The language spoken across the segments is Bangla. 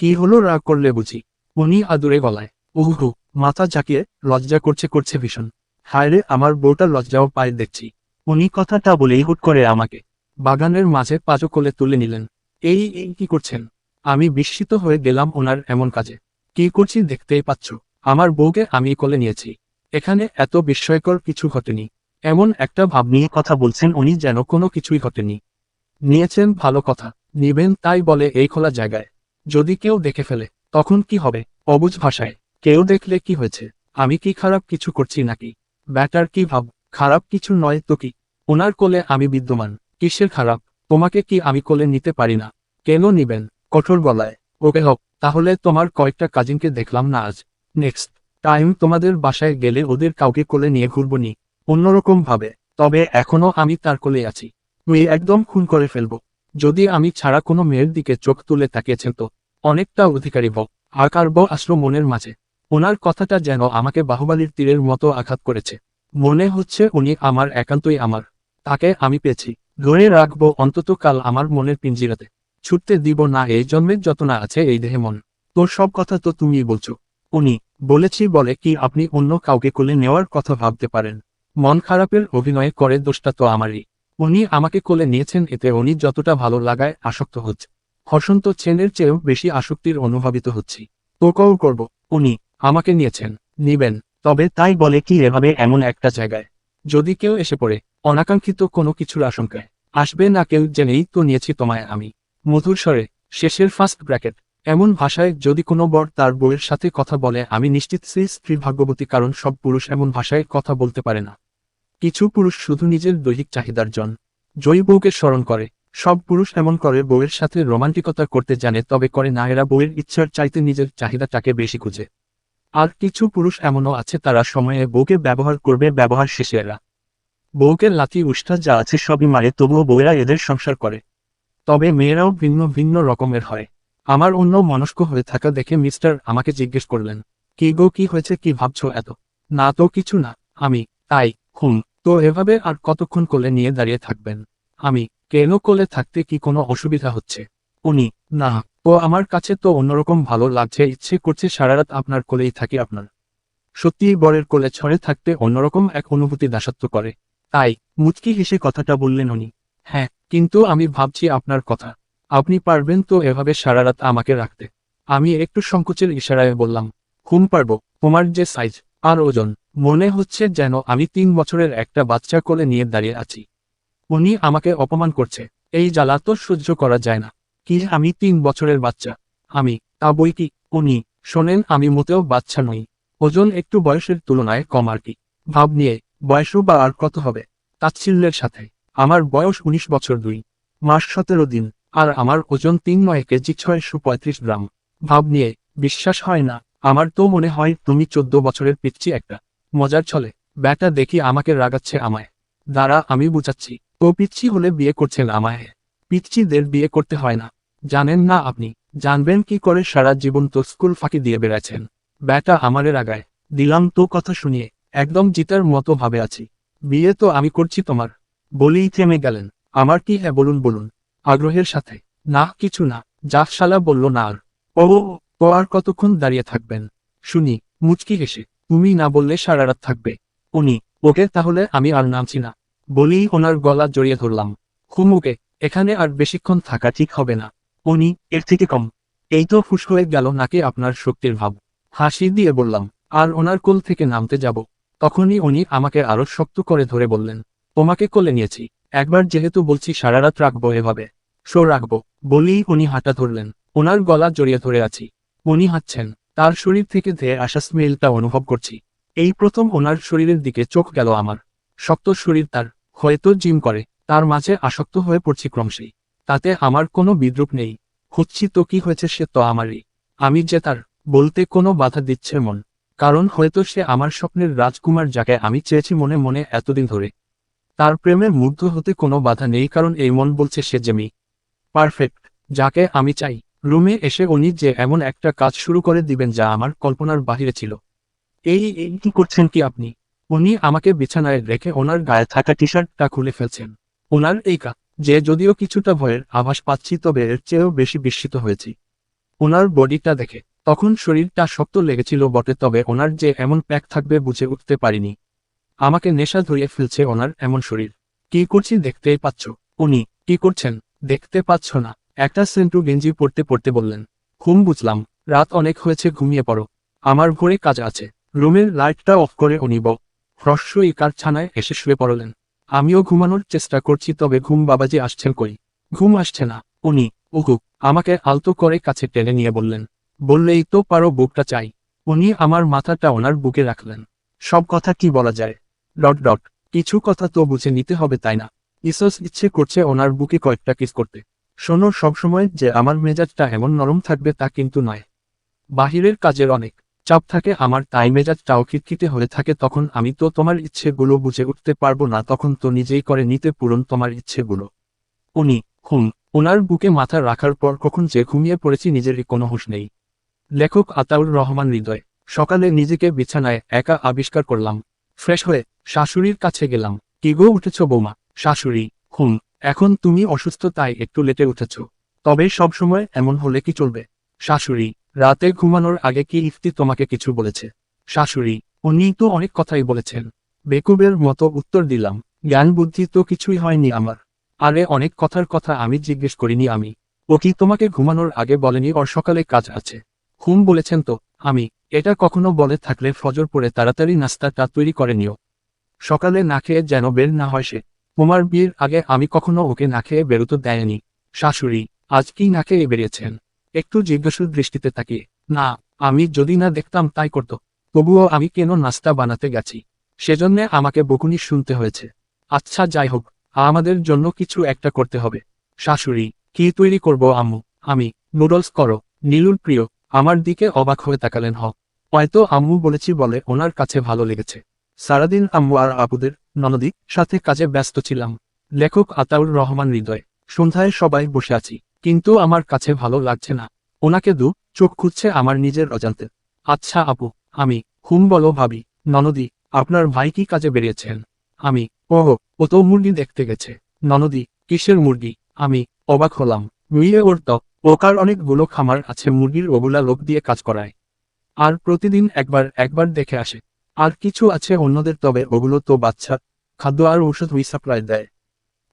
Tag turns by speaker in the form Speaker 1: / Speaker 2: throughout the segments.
Speaker 1: কি হলো রাগ করলে বুঝি? উনি আদুরে গলায়, উহু, মাথা ঝাঁকিয়ে লজ্জা করছে করছে ভীষণ। হায় রে আমার বউটা লজ্জাও পায়ে দেখছি। উনি কথাটা বলেই হুট করে আমাকে বাগানের মাঝে পাজো কোলে তুলে নিলেন। এই এই কি করছেন? আমি বিস্মিত হয়ে গেলাম ওনার এমন কাজে। কি করছি দেখতেই পাচ্ছ? আমার বউকে আমি কোলে নিয়েছি। এখানে এত বিস্ময়কর কিছু ঘটেনি। এমন একটা ভাব নিয়ে কথা বলছেন উনি যেন কোনো কিছুই ঘটেনি। নিয়েছেন ভালো কথা। নিবেন তাই বলে এই খোলা জায়গায়। যদি কেউ দেখে ফেলে, তখন কি হবে? অবুঝ ভাষায়, কেউ দেখলে কি হয়েছে? আমি কি খারাপ কিছু করছি নাকি? ব্যাটার কি ভাব? খারাপ কিছু নয় তো কি? ওনার কোলে আমি বিদ্যমান, কিসের খারাপ? তোমাকে কি আমি কোলে নিতে পারি না? কেন নিবেন? কঠোর গলায়, ওকে হোক, তাহলে তোমার কয়েকটা কাজিনকে দেখলাম না আজ। নেক্সট, টাইম তোমাদের বাসায় গেলে ওদের কাউকে কোলে নিয়ে ঘুরবো নি। অন্যরকম ভাবে, তবে এখনও আমি তার কোলে আছি। মেয়ে একদম খুন করে ফেলব। যদি আমি ছাড়া কোনো মেয়ের দিকে চোখ তুলে তাকিয়েছেন তো, অনেকটা অধিকারী বক আকার ব আশ্র মনের মাঝে। ওনার কথাটা যেন আমাকে বাহুবালির তীরের মতো আঘাত করেছে। মনে হচ্ছে উনি আমার একান্তই আমার। তাকে আমি পেয়েছি। ধরে রাখব, অন্তত কাল আমার মনের পিঞ্জিরাতে। ছুটতে দিব না, এই জন্মের যত না আছে এই দেহে মন। তোর সব কথা তো তুমি বলছো। উনি, বলেছি বলে কি আপনি অন্য কাউকে কোলে নেওয়ার কথা ভাবতে পারেন? মন খারাপের অভিনয় করে দোষটা তো আমারই। উনি আমাকে কোলে নিয়েছেন, এতে উনি যতটা ভালো লাগায় আসক্ত হচ্ছে। হসন্ত ছেনের চেয়েও বেশি আসক্তির অনুভবিত হচ্ছি। তোকেও করব, উনি আমাকে নিয়েছেন, নিবেন, তবে তাই বলে কি এভাবে এমন একটা জায়গায়? যদি কেউ এসে পড়ে, অনাকাঙ্ক্ষিত কোনো কিছুর আশঙ্কায়, আসবে না কেউ জেনেই তো নিয়েছি তোমায় আমি। মধুর স্বরে, শেষের ফার্স্ট ব্র্যাকেট, এমন ভাষায় যদি কোনো বর তার বউয়ের সাথে কথা বলে, আমি নিশ্চিত সেই স্ত্রী ভাগ্যবতী, কারণ সব পুরুষ এমন ভাষায় কথা বলতে পারে না। কিছু পুরুষ শুধু নিজের দৈহিক চাহিদার জন। জয়ী বউকে স্মরণ করে। সব পুরুষ এমন করে, বউয়ের সাথে রোমান্টিকতা করতে জানে, তবে করে না, এরা বউয়ের ইচ্ছার চাইতে নিজের চাহিদাটাকে বেশি খুঁজে। আর কিছু পুরুষ এমনও আছে, তারা সময়ে বউকে ব্যবহার করবে, ব্যবহার শেষে এরা। বউকে লাথি উষ্ঠা যা আছে সবই মারে, তবুও বউয়েরা এদের সংসার করে। তবে মেয়েরাও ভিন্ন ভিন্ন রকমের হয়। আমার অন্য মনস্ক হয়ে থাকা দেখে মিস্টার আমাকে জিজ্ঞেস করলেন, কি গো, কি হয়েছে, কি ভাবছ এত? না তো কিছু না, আমি, তাই, হুম। তো এভাবে আর কতক্ষণ কোলে নিয়ে দাঁড়িয়ে থাকবেন? আমি, কেন কোলে থাকতে কি কোনো অসুবিধা হচ্ছে? উনি, না তো আমার কাছে তো অন্যরকম ভালো লাগছে, ইচ্ছে করছে সারারাত আপনার কোলেই থাকি আপনার। সত্যিই বরের কোলে ছড়ে থাকতে অন্যরকম এক অনুভূতি দাসত্ব করে। তাই, মুচকি হেসে কথাটা বললেন উনি। হ্যাঁ কিন্তু আমি ভাবছি আপনার কথা। আপনি পারবেন তো এভাবে সারারাত আমাকে রাখতে। আমি একটু সংকোচের ইশারায় বললাম হুম পারব তোমার যে সাইজ আর ওজন, মনে হচ্ছে যেন আমি তিন বছরের একটা বাচ্চা কোলে নিয়ে দাঁড়িয়ে আছি। উনি আমাকে অপমান করছে, এই জ্বালা তো সহ্য করা যায় না। কি আমি তিন বছরের বাচ্চা? আমি, তা বই কি? উনি, শোনেন আমি মোটেও বাচ্চা নই। ওজন একটু বয়সের তুলনায় কম আর কি। ভাব নিয়ে, বয়সও বা আর কত হবে? তাচ্ছিল্যের সাথে, আমার বয়স উনিশ বছর দুই, মাস সতেরো দিন, আর আমার ওজন তিন নয় কেজি ছয়শো পঁয়ত্রিশ গ্রাম। ভাব নিয়ে, বিশ্বাস হয় না। আমার তো মনে হয় তুমি চোদ্দ বছরের পিচ্ছি একটা। মজার ছলে, ব্যাটা দেখি আমাকে রাগাচ্ছে আমায়। দাঁড়া, আমি বুঝাচ্ছি। ও পিচ্ছি হলে বিয়ে করছেন আমায়। পিচ্ছিদের বিয়ে করতে হয় না। জানেন না আপনি, জানবেন কি করে সারা জীবন তো স্কুল ফাঁকি দিয়ে বেড়াচ্ছেন। ব্যাটা আমারে রাগায়। দিলাম তো কথা শুনিয়ে, একদম জিতার মতো ভাবে আছি। বিয়ে তো আমি করছি তোমার। বলেই থেমে গেলেন। আমার কি হ্যাঁ বলুন বলুন। আগ্রহের সাথে। না, কিছু না। যা শালা বলল না আর। ও ও আর কতক্ষণ দাঁড়িয়ে থাকবেন? শুনি, মুচকি হেসে, তুমি না বললে সারা রাত থাকবে। উনি, ওকে তাহলে আমি আর নামছি না। বলেই ওনার গলা জড়িয়ে ধরলাম। হুমুকে, এখানে আর বেশিক্ষণ থাকা ঠিক হবে না। উনি, এর থেকে কম। এই তো ফুস হয়ে গেল নাকি আপনার শক্তির ভাব। হাসি দিয়ে বললাম, আর ওনার কোল থেকে নামতে যাব। তখনই উনি আমাকে আরও শক্ত করে ধরে বললেন, তোমাকে কোলে নিয়েছি। একবার যেহেতু বলছি সারা রাত রাখব এভাবে। শো রাখব, বলেই উনি হাঁটা ধরলেন। ওনার গলা জড়িয়ে ধরে আছি। উনি হাঁটছেন। তার শরীর থেকে ধেয়ে আসা স্মেলটা অনুভব করছি। এই প্রথম ওনার শরীরের দিকে চোখ গেল আমার। শক্ত শরীর তার। হয়তো জিম করে। তার মাঝে আসক্ত হয়ে পড়ছি ক্রমশেই। তাতে আমার কোনো বিদ্রুপ নেই। খুঁজছি তো কি হয়েছে সে তো আমারই। আমি যে তার বলতে কোনো বাধা দিচ্ছে মন। কারণ হয়তো সে আমার স্বপ্নের রাজকুমার যাকে আমি চেয়েছি মনে মনে এতদিন ধরে। তার প্রেমের মুগ্ধ হতে কোনো বাধা নেই কারণ এই মন বলছে সে জেমি পারফেক্ট, যাকে আমি চাই। রুমে এসে উনি যে এমন একটা কাজ শুরু করে দিবেন যা আমার কল্পনার বাহিরে ছিল। এই এই কি করছেন কি আপনি? উনি আমাকে বিছানায় রেখে ওনার গায়ে থাকা টি শার্টটা খুলে ফেলছেন। ওনার এই কা, যে যদিও কিছুটা ভয়ের আভাস পাচ্ছি তবে এর চেয়েও বেশি বিস্মিত হয়েছি। ওনার বডিটা দেখে, তখন শরীরটা শক্ত লেগেছিল বটে তবে ওনার যে এমন প্যাক থাকবে বুঝে উঠতে পারিনি। আমাকে নেশা ধরিয়ে ফেলছে ওনার এমন শরীর। কি করছি দেখতেই পাচ্ছ। উনি, কি করছেন? দেখতে পাচ্ছ না। একটা সেন্টু গেঞ্জি পড়তে পড়তে বললেন, ঘুম বুঝলাম, রাত অনেক হয়েছে, ঘুমিয়ে পড়ো। আমার ভোরে কাজ আছে। রুমের লাইটটা অফ করে উনি ব হ্রস্বই কারছানায় এসে শুয়ে পড়লেন। আমিও ঘুমানোর চেষ্টা করছি, তবে ঘুম বাবাজি আসছেন কই? ঘুম আসছে না। উনি উহু আমাকে আলতো করে কাছে টেনে নিয়ে বললেন, বললেই তো পারো বুকটা চাই। উনি আমার মাথাটা ওনার বুকে রাখলেন। সব কথা কি বলা যায়? ডট ডট, কিছু কথা তো বুঝে নিতে হবে তাই না? ইসস ইচ্ছে করছে ওনার বুকে কয়েকটা কিস করতে। শোনো, সবসময় যে আমার মেজাজটা এমন নরম থাকবে তা কিন্তু নয়। বাহিরের কাজের অনেক চাপ থাকে, আমার তাই মেজাজটাও খিটখিটে হয়ে থাকে, তখন আমি তো তোমার ইচ্ছেগুলো বুঝে উঠতে পারব না, তখন তো নিজেই করে নিতে পূরণ তোমার ইচ্ছেগুলো। উনি, হুম ওনার বুকে মাথা রাখার পর কখন যে ঘুমিয়ে পড়েছি নিজেরই কোনো হুঁশ নেই। লেখক আতাউর রহমান হৃদয়, সকালে নিজেকে বিছানায় একা আবিষ্কার করলাম। ফ্রেশ হয়ে শাশুড়ির কাছে গেলাম। কি গো উঠেছ বৌমা? শাশুড়ি, হুম এখন তুমি অসুস্থ তাই একটু লেটে উঠেছ। তবে সব সময় এমন হলে কি চলবে? শাশুড়ি, রাতে ঘুমানোর আগে কি ইফতি তোমাকে কিছু বলেছে? শাশুড়ি, উনি তো অনেক কথাই বলেছেন। বেকুবের মতো উত্তর দিলাম, জ্ঞান বুদ্ধি তো কিছুই হয়নি আমার। আরে অনেক কথার কথা আমি জিজ্ঞেস করিনি আমি। ও কি তোমাকে ঘুমানোর আগে বলেনি ওর সকালে কাজ আছে? হুম বলেছেন তো, আমি। এটা কখনো বলে থাকলে ফজর পরে তাড়াতাড়ি নাস্তাটা তৈরি করে নিও। সকালে না খেয়ে যেন বের না হয় সে। তোমার বিয়ের আগে আমি কখনো ওকে না খেয়ে বেরোতে দেয়নি। শাশুড়ি, আজ কি না খেয়ে বেরিয়েছেন? একটু জিজ্ঞাসুর দৃষ্টিতে তাকিয়ে না, আমি যদি না দেখতাম তাই করত। তবুও আমি কেন নাস্তা বানাতে গেছি? সেজন্যে আমাকে বকুনি শুনতে হয়েছে। আচ্ছা যাই হোক, আমাদের জন্য কিছু একটা করতে হবে। শাশুড়ি, কি তৈরি করব আম্মু? আমি, নুডলস করো। নীলুর প্রিয়, আমার দিকে অবাক হয়ে তাকালেন হ। হয়তো আম্মু বলেছি বলে ওনার কাছে ভালো লেগেছে। সারাদিন আম্মু আর আপুদের ননদি সাথে কাজে ব্যস্ত ছিলাম। লেখক আতাউর রহমান হৃদয়, সন্ধ্যায় সবাই বসে আছি, কিন্তু আমার কাছে ভালো লাগছে না। ওনাকে দু চোখ খুঁজছে আমার নিজের অজান্তে। আচ্ছা আপু, আমি, হুম বলো ভাবি, ননদি, আপনার ভাই কি কাজে বেরিয়েছেন? আমি, ওহ, ও তো মুরগি দেখতে গেছে। ননদি, কিসের মুরগি? আমি, অবাক হলাম। নুইয়ে ওর তো ওকার অনেকগুলো খামার আছে মুরগির ওগুলা লোক দিয়ে কাজ করায়। আর প্রতিদিন একবার একবার দেখে আসে। আর কিছু আছে অন্যদের, তবে ওগুলো তো বাচ্চা। খাদ্য আর ঔষধ হুই সাপ্লাই দেয়।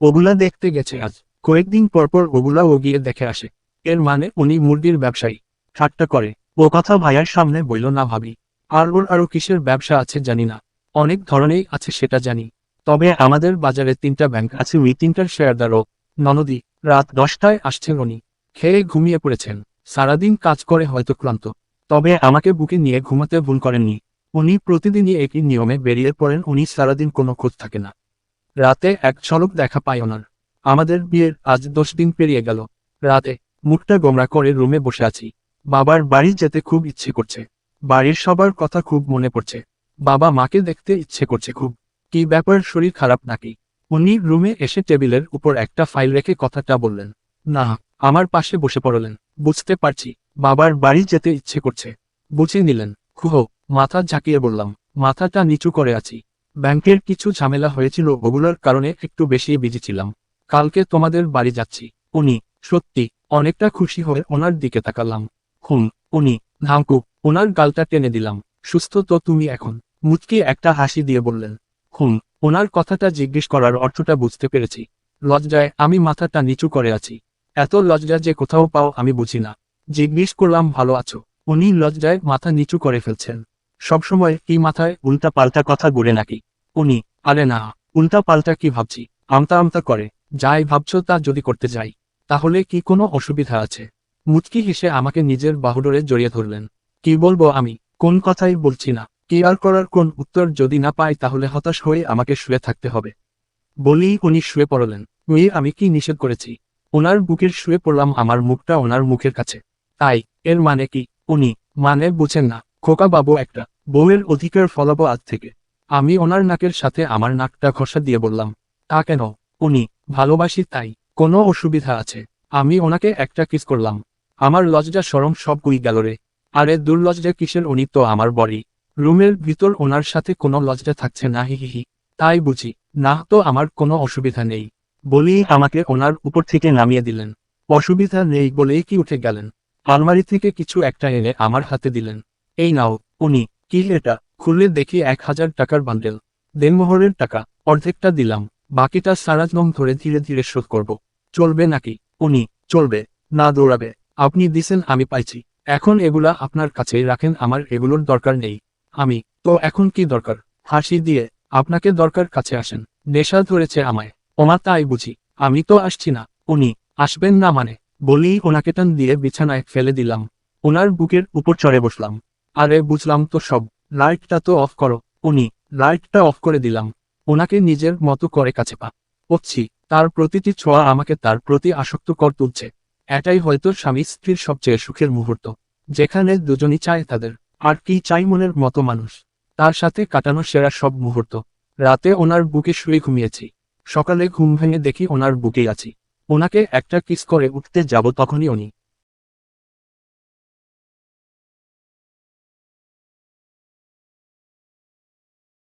Speaker 1: ওগুলা দেখতে গেছে আজ। কয়েকদিন পরপর ওগুলা গিয়ে দেখে আসে। এর মানে উনি মুরগির ব্যবসায়ী। ঠাট্টা করে। ও কথা ভাইয়ার সামনে বইল না ভাবি। আর ওর আরও কিসের ব্যবসা আছে জানি না। অনেক ধরনেরই আছে সেটা জানি। তবে আমাদের বাজারে তিনটা ব্যাংক আছে, ওই তিনটার শেয়ারদারও ননদি, রাত দশটায় আসছেন উনি। খেয়ে ঘুমিয়ে পড়েছেন। সারাদিন কাজ করে হয়তো ক্লান্ত। তবে আমাকে বুকে নিয়ে ঘুমাতে ভুল করেননি। উনি প্রতিদিনই একই নিয়মে বেরিয়ে পড়েন, উনি সারাদিন কোনো খোঁজ থাকে না। রাতে এক ঝলক দেখা পায় ওনার। আমাদের বিয়ের আজ দশ দিন পেরিয়ে গেল। রাতে মুখটা গোমরা করে রুমে বসে আছি। বাবার বাড়ি যেতে খুব ইচ্ছে করছে। বাড়ির সবার কথা খুব মনে পড়ছে। বাবা মাকে দেখতে ইচ্ছে করছে খুব। কি ব্যাপার, শরীর খারাপ নাকি? উনি রুমে এসে টেবিলের উপর একটা ফাইল রেখে কথাটা বললেন। না, আমার পাশে বসে পড়লেন। বুঝতে পারছি। বাবার বাড়ি যেতে ইচ্ছে করছে। বুঝে নিলেন। খুহ মাথা ঝাঁকিয়ে বললাম, মাথাটা নিচু করে আছি। ব্যাংকের কিছু ঝামেলা হয়েছিল, ওগুলোর কারণে একটু বেশি বিজি ছিলাম। কালকে তোমাদের বাড়ি যাচ্ছি। উনি, সত্যি, অনেকটা খুশি হয়ে ওনার দিকে তাকালাম। হুম, উনি ধাঁকু ওনার গালটা টেনে দিলাম। সুস্থ তো তুমি এখন। মুচকি একটা হাসি দিয়ে বললেন, হুম, ওনার কথাটা জিজ্ঞেস করার অর্থটা বুঝতে পেরেছি। লজ্জায় আমি মাথাটা নিচু করে আছি। এত লজ্জা যে কোথাও পাও আমি বুঝি না। জিজ্ঞেস করলাম, ভালো আছো? উনি লজ্জায় মাথা নিচু করে ফেলছেন। সবসময় এই মাথায় উল্টা পাল্টা কথা ঘুরে নাকি? উনি, আরে না, উল্টা পাল্টা কি ভাবছি? আমতা আমতা করে, যাই ভাবছ তা যদি করতে যাই, তাহলে কি কোনো অসুবিধা আছে? মুচকি হেসে আমাকে নিজের বাহুডোরে জড়িয়ে ধরলেন। কি বলব আমি? কোন কথাই বলছি না। কি আর করার কোন উত্তর যদি না পাই তাহলে হতাশ হয়ে আমাকে শুয়ে থাকতে হবে। বলেই উনি শুয়ে পড়লেন। উই আমি কি নিষেধ করেছি? ওনার বুকের শুয়ে পড়লাম আমার মুখটা ওনার মুখের কাছে। তাই, এর মানে কি? উনি মানে বুঝেন না খোকা বাবু একটা বউয়ের অধিকার ফলাবো আজ থেকে। আমি ওনার নাকের সাথে আমার নাকটা ঘষা দিয়ে বললাম, তা কেন? উনি ভালোবাসি তাই, কোনো অসুবিধা আছে। আমি ওনাকে একটা কিস করলাম। আমার লজ্জা সরম সব গুই গেল রে। আরে দুর্লজ্জা কিসের উনি তো আমার বড়ি। রুমের ভিতর ওনার সাথে কোনো লজ্জা থাকছে না, হি হি তাই বুঝি, না তো আমার কোনো অসুবিধা নেই। বলেই আমাকে ওনার উপর থেকে নামিয়ে দিলেন। অসুবিধা নেই বলেই কি উঠে গেলেন? আলমারি থেকে কিছু একটা এনে আমার হাতে দিলেন। এই নাও, উনি, কি এটা? খুললে দেখি এক হাজার টাকার বান্ডেল। দেনমোহরের টাকা, অর্ধেকটা দিলাম। বাকিটা সারাজনম ধরে ধীরে ধীরে শোধ করব। চলবে নাকি? উনি, চলবে, না দৌড়াবে। আপনি দিছেন, আমি পাইছি। এখন এগুলা আপনার কাছে রাখেন, আমার এগুলোর দরকার নেই। আমি, তো এখন কি দরকার? হাসি দিয়ে, আপনাকে দরকার কাছে আসেন। নেশা ধরেছে আমায়। ওমা, তাই বুঝি। আমি তো আসছি না। উনি, আসবেন না মানে? বলি ওনাকে টান দিয়ে বিছানায় ফেলে দিলাম। ওনার বুকের উপর চড়ে বসলাম। আরে বুঝলাম তো সব। লাইটটা তো অফ করো। উনি, লাইটটা অফ করে দিলাম। ওনাকে নিজের মতো করে কাছে পা। পড়ছি তার প্রতিটি ছোঁয়া আমাকে তার প্রতি আসক্ত কর তুলছে। এটাই হয়তো স্বামী স্ত্রীর সবচেয়ে সুখের মুহূর্ত। যেখানে দুজনই চায় তাদের। আর কি চাই মনের মতো মানুষ। তার সাথে কাটানো সেরা সব মুহূর্ত। রাতে ওনার বুকে শুয়ে ঘুমিয়েছি। সকালে ঘুম ভেঙে দেখি ওনার বুকেই আছি। ওনাকে একটা কিস করে উঠতে যাব তখনই উনি।